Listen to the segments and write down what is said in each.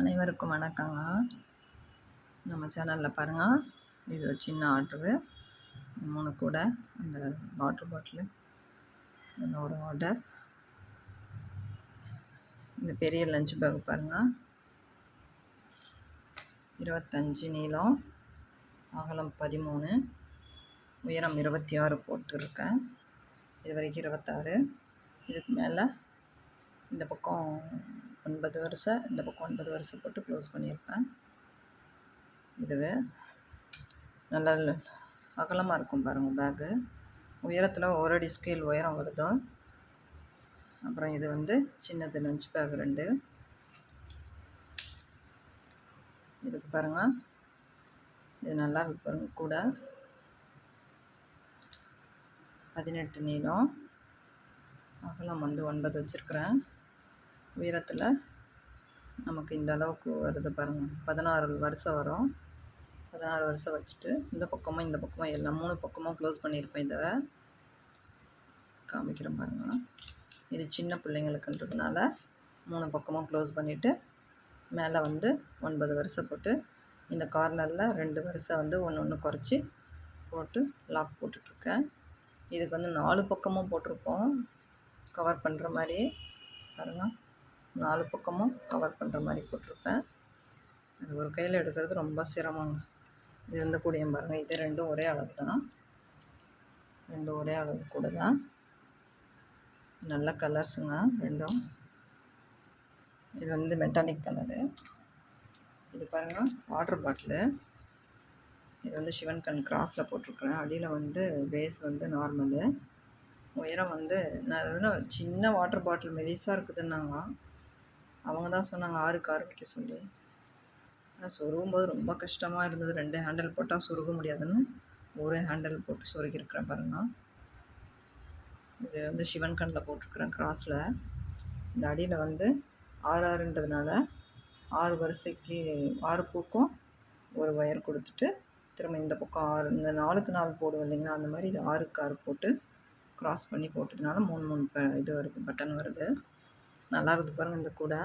அனைவருக்கும் வணக்கங்க. நம்ம சேனலில் பாருங்கள் இது ஒரு சின்ன ஆர்டரு மூணு கூட அந்த வாட்ரு பாட்டிலு ஒரு ஆர்டர் இந்த பெரிய லஞ்ச் பேக் பாருங்கள் இருபத்தஞ்சி நீளம். அகலம் பதிமூணு. உயரம் இருபத்தி ஆறு போட்டிருக்கேன். இது வரைக்கும் இருபத்தாறு. இதுக்கு மேலே இந்த பக்கம் ஒன்பது வருஷம் இந்த பக்கம் ஒன்பது வருஷம் போட்டு க்ளோஸ் பண்ணியிருப்பேன். இதுவே நல்லா அகலமாக இருக்கும் பாருங்கள் பேக்கு உயரத்தில் ஒரு அடி ஸ்கேல் உயரம் வருதோ. அப்புறம் இது வந்து சின்னது லஞ்ச் பேக் ரெண்டு. இதுக்கு பாருங்கள் இது நல்லா இருக்கு பாருங்கள் கூட. பதினெட்டு நீளம். அகலம் வந்து ஒன்பது வச்சுருக்குறேன். உயரத்தில் நமக்கு இந்த அளவுக்கு வருது பாருங்கள் பதினாறு வருஷம் வரும். பதினாறு வருஷம் வச்சுட்டு இந்த பக்கமும் இந்த பக்கமும் எல்லா மூணு பக்கமும் க்ளோஸ் பண்ணியிருப்பேன் இதை. காமிக்கிறேன் பாருங்கள் இது சின்ன பிள்ளைங்களுக்குன்றதுனால மூணு பக்கமும் க்ளோஸ் பண்ணிவிட்டு மேலே வந்து ஒன்பது வருஷம் போட்டு இந்த கார்னரில் ரெண்டு வருஷம் வந்து ஒன்று ஒன்று குறைச்சி போட்டு லாக் போட்டுட்ருக்கேன். இதுக்கு வந்து நாலு பக்கமும் போட்டிருப்போம். கவர் பண்ணுற மாதிரி பாருங்கள் நாலு பக்கமும் கவர் பண்ணுற மாதிரி போட்டிருப்பேன். அது ஒரு கையில் எடுக்கிறது ரொம்ப சிரமங்க. இது இந்த கூடியம் பாருங்கள் இது ரெண்டும் ஒரே அளவு தான். ரெண்டும் ஒரே அளவு கூட தான். நல்ல கலர்ஸுங்க ரெண்டும். இது வந்து மெட்டானிக் கலரு இது பாருங்கள் வாட்டர் பாட்டிலு இது வந்து சிவன் கண் கிராஸில் போட்டிருக்குறேன். அடியில் வந்து பேஸ் வந்து நார்மலு உயரம் வந்து நான் சின்ன வாட்டர் பாட்டில் மெலிசாக இருக்குதுன்னாங்க. அவங்க தான் சொன்னாங்க ஆறுக்கு ஆறு வைக்க சொல்லி. ஆனால் சொருகும் போது ரொம்ப கஷ்டமாக இருந்தது. ரெண்டு ஹேண்டில் போட்டால் சொருக முடியாதுன்னு ஒரு ஹேண்டில் போட்டு சொருகிருக்கிறேன் பாருங்க. இது வந்து சிவன் கண்ணில் போட்டிருக்கிறேன் கிராஸில் இந்த அடியில் வந்து ஆறு ஆறுன்றதுனால ஆறு வரிசைக்கு ஆறு பூக்கும் ஒரு ஒயர் கொடுத்துட்டு திரும்ப இந்த பக்கம் ஆறு இந்த நாலுக்கு நாலு போடுவோம் இல்லைங்களா அந்த மாதிரி இது ஆறுக்கு ஆறு போட்டு க்ராஸ் பண்ணி போட்டதுனால மூணு மூணு இது வருது பட்டன் வருது. நல்லா இருக்குது பாருங்கள் இந்த கூடை.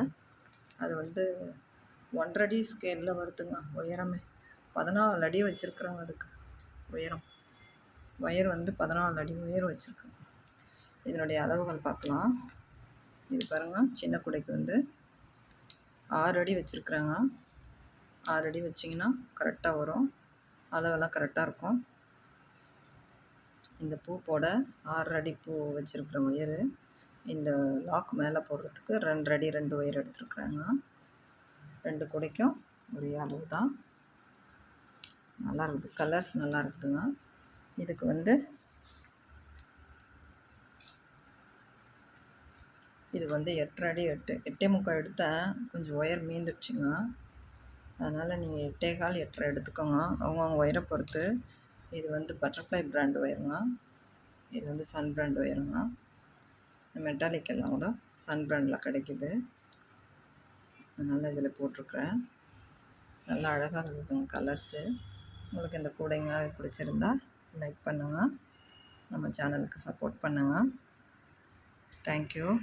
அது வந்து ஒன்றரை அடி ஸ்கேலில் வருதுங்க உயரமே. பதினாலு அடி வச்சுருக்குறாங்க அதுக்கு உயரம். ஒயர் வந்து பதினாலு அடி உயர் வச்சுருக்குறாங்க இதனுடைய அளவுகள் பார்க்கலாம். இது பாருங்கள் சின்ன குடைக்கு வந்து ஆறு அடி வச்சுருக்குறாங்க. ஆறு அடி வச்சிங்கன்னா கரெக்டாக வரும். அளவெல்லாம் கரெக்டாக இருக்கும். இந்த பூ போட ஆறு அடி பூ வச்சுருக்குற ஒயரு இந்த லாக் மேலே போடுறதுக்கு ரெண்டு அடி ரெண்டு ஒயர் எடுத்துருக்குறாங்க. ரெண்டு குடைக்கும். ஒரே அளவு தான். நல்லா இருக்குது. கலர்ஸ் நல்லா இருக்குதுங்க. இதுக்கு வந்து இது வந்து எட்டரை அடி எட்டு எட்டே முக்கால் எடுத்தேன். கொஞ்சம் ஒயர் மீந்துடுச்சுங்க அதனால் நீங்கள் எட்டே கால் எட்டரை எடுத்துக்கோங்க. அவங்கவுங்க ஒயரை பொறுத்து. இது வந்து பட்டர்ஃப்ளை பிராண்ட் ஒயருங்க இது வந்து சன் பிராண்ட் ஒயருங்க மெட்டாலிக் எல்லாம் கூட சன் பிராண்டில் கிடைக்கிது. அதனால் இதில் போட்டிருக்குறேன். நல்லா அழகாக இருக்குங்க கலர்ஸு உங்களுக்கு இந்த கூடைங்க பிடிச்சிருந்தா லைக் பண்ணுங்கள் நம்ம சேனலுக்கு சப்போர்ட் பண்ணுங்கள் தேங்க்யூ